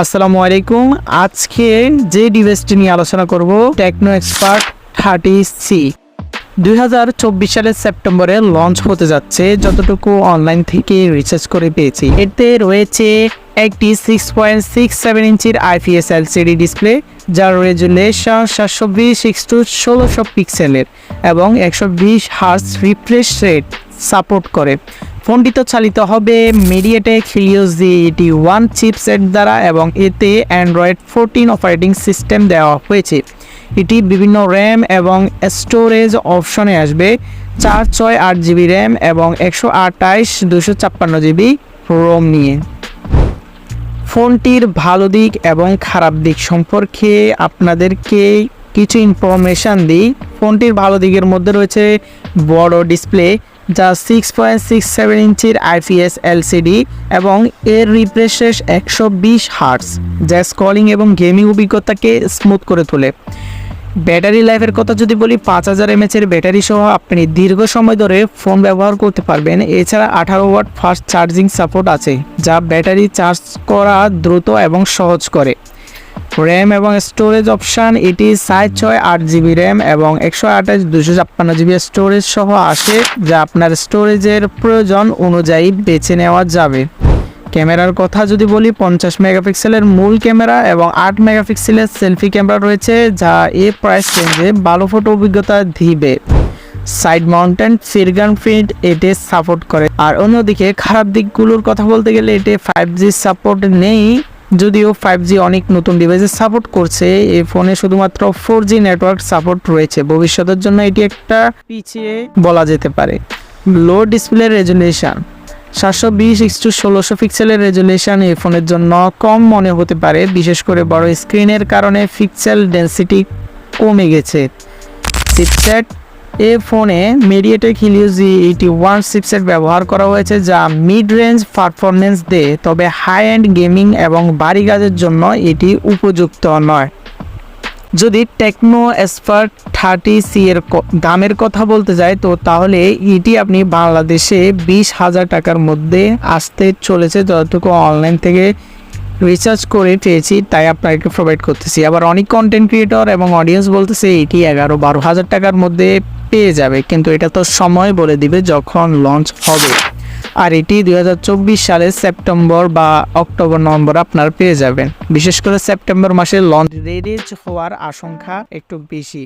আসসালামু আলাইকুম। আজকে যে ডিভাইসটি নিয়ে আলোচনা করব টেকনো এক্সপার্ট থার্টি সি দুই সালের সেপ্টেম্বরে লঞ্চ হতে যাচ্ছে, যতটুকু অনলাইন থেকে রিসার্চ করে পেয়েছি। এতে রয়েছে একটি সিক্স পয়েন্ট সিক্স সেভেন ইঞ্চির আইপিএস এলসিডি ডিসপ্লে যার রেজুলেশন সাতশো বিশ সিক্স টু ষোলোশো পিক্সেলের এবং একশো বিশ হার্স রিফ্রেশ রেট সাপোর্ট করে। ফোনটি তো চালিত হবে মিডিয়াটেক হিলিওস জি এটি ওয়ান চিপসেট দ্বারা এবং এতে অ্যান্ড্রয়েড ফোরটিন অপারেটিং সিস্টেম দেওয়া হয়েছে। এটি বিভিন্ন র্যাম এবং স্টোরেজ অপশনে আসবে। চার ছয় আট জিবি র্যাম এবং একশো আঠাইশ দুশো ছাপ্পান্ন জিবি রোম নিয়ে। ফোনটির ভালো দিক এবং খারাপ দিক সম্পর্কে আপনাদেরকে কিছু ইনফরমেশান দিই। ফোনটির ভালো দিকের মধ্যে রয়েছে বড় ডিসপ্লে যা সিক্স পয়েন্ট সিক্স সেভেন ইঞ্চির আইপিএস এলসিডি এবং এর রিফ্রেশেস একশো বিশ হার্স যা স্কলিং এবং গেমিং অভিজ্ঞতাকে স্মুথ করে তোলে। ব্যাটারি লাইফের কথা যদি বলি, পাঁচ হাজার এমএচের ব্যাটারি সহ আপনি দীর্ঘ সময় ধরে ফোন ব্যবহার করতে পারবেন। এছাড়া আঠারো ওয়াট ফাস্ট চার্জিং সাপোর্ট আছে, যা ব্যাটারি চার্জ করা দ্রুত এবং সহজ করে। র্যাম এবং স্টোরেজ অপশান এটি সাত ছয় আট জিবি র্যাম এবং একশো আঠাশ দুশো ছাপ্পান্ন জিবি স্টোরেজ সহ আসে, যা আপনার স্টোরেজের প্রয়োজন অনুযায়ী বেছে নেওয়া যাবে। ক্যামেরার কথা যদি বলি, পঞ্চাশ মেগাপিক্সেলের মূল ক্যামেরা এবং আট মেগাপিক্সেলের সেলফি ক্যামেরা রয়েছে, যা এ প্রাইস রেঞ্জে ভালো ফটো অভিজ্ঞতা দিবে। সাইড মাউন্টেন ফিরগান ফিট এটি সাপোর্ট করে। আর অন্যদিকে খারাপ দিকগুলোর কথা বলতে গেলে এটি ফাইভ জি সাপোর্ট নেই। যদিও ফাইভ জি অনেক নতুন ডিভাইসে সাপোর্ট করছে, এই ফোনে শুধুমাত্র ফোর জি নেটওয়ার্ক সাপোর্ট রয়েছে। ভবিষ্যতের জন্য এটি একটা পিছিয়ে বলা যেতে পারে। লো ডিসপ্লে রেজুলেশন সাতশো বিশ ইক্সটু ষোলোশো পিক্সেলের রেজুলেশন এই ফোনের জন্য কম মনে হতে পারে, বিশেষ করে বড় স্ক্রিনের কারণে পিক্সেল ডেন্সিটি কমে গেছে। চিপসেট এ ফোনে MediaTek Helio G eighty one chipset ব্যবহার করা হয়েছে যা মিড রেঞ্জ পারফরমেন্স দেয়, তবে হাই এন্ড গেমিং এবং বাড়ি কাজের জন্য এটি উপযুক্ত নয়। যদি টেকনো এক্সপার্ট থার্টি সি এর দামের কথা বলতে যায় তো তাহলে এটি আপনি বাংলাদেশে বিশ হাজার টাকার মধ্যে আসতে চলেছে। যতটুকু অনলাইন থেকে রিসার্চ করে পেয়েছি, তাই আপনাকে প্রোভাইড করতেছি। আবার অনেক কন্টেন্ট ক্রিয়েটর এবং অডিয়েন্স বলতেছে, এটি এগারো বারো হাজার টাকার মধ্যে পেয়ে যাবে। কিন্তু এটা তো সময় বলে দিবে যখন লঞ্চ হবে। আর এটি দু হাজার চব্বিশ সালের সেপ্টেম্বর বা অক্টোবর, নভেম্বর আপনার পেয়ে যাবেন। বিশেষ করে সেপ্টেম্বর মাসে লঞ্চ রিলিজ হওয়ার আশঙ্কা একটু বেশি।